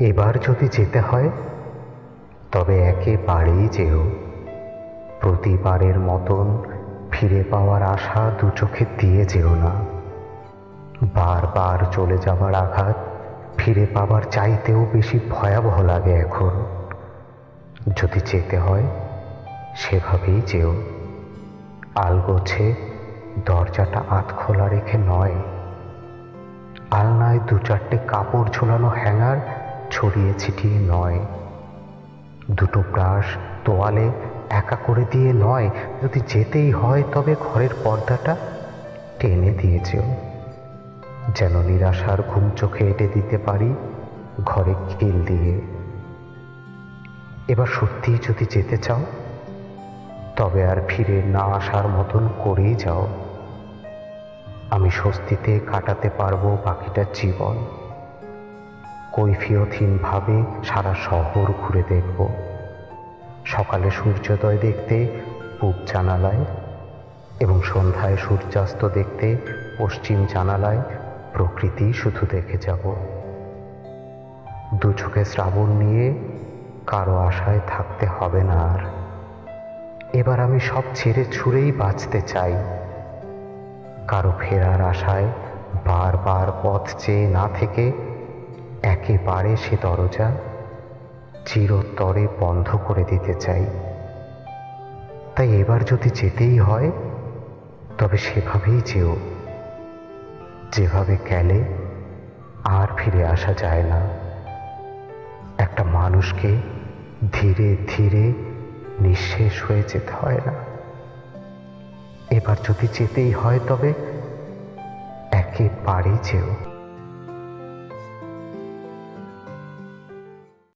এবার যদি যেতে হয়, তবে একেবারেই যেও। প্রতিবারের মতন ফিরে পাওয়ার আশা দু চোখে দিয়ে যেও না। বারবার চলে যাবার আঘাত ফিরে পাবার চাইতেও বেশি ভয়াবহ লাগে এখন। যদি যেতে হয়, সেভাবেই যেও। আলগোছে দরজাটা আধ খোলা রেখে নয়। আলনায় দু চারটে কাপড় ঝোলানো হ্যাঙ্গার ছড়িয়ে ছিটিয়ে নয়। দুটো ব্রাশ তোয়ালে একা করে দিয়ে নয়। যদি যেতেই হয় তবে ঘরের পর্দাটা টেনে দিয়েছেও। যেন নিরাশার ঘুম চোখে এঁটে দিতে পারি ঘরে খিল দিয়ে। এবার সত্যিই যদি যেতে চাও, তবে আর ফিরে না আসার মতন করেই যাও। আমি স্বস্তিতে কাটাতে পারব বাকিটা জীবন। কৈফিয়তহীনভাবে সারা শহর ঘুরে দেখব। সকালে সূর্যোদয় দেখতে পূব জানালায় এবং সন্ধ্যায় সূর্যাস্ত দেখতে পশ্চিম জানালায় প্রকৃতি শুধু দেখে যাব। দু চোখে শ্রাবণ নিয়ে কারও আশায় থাকতে হবে না আর। এবার আমি সব ছেড়ে ছুঁড়েই বাঁচতে চাই। কারও ফেরার আশায় বারবার পথ চেয়ে না থেকে একেবারে সে দরজা চিরতরে বন্ধ করে দিতে চাই। তাই এবার যদি যেতেই হয়, তবে সেভাবেই যেও। যেভাবে গেলে আর ফিরে আসা যায় না। একটা মানুষকে ধীরে ধীরে নিঃশেষ হয়ে যেতে হয় না। এবার যদি যেতেই হয়, তবে একেবারেই যেও।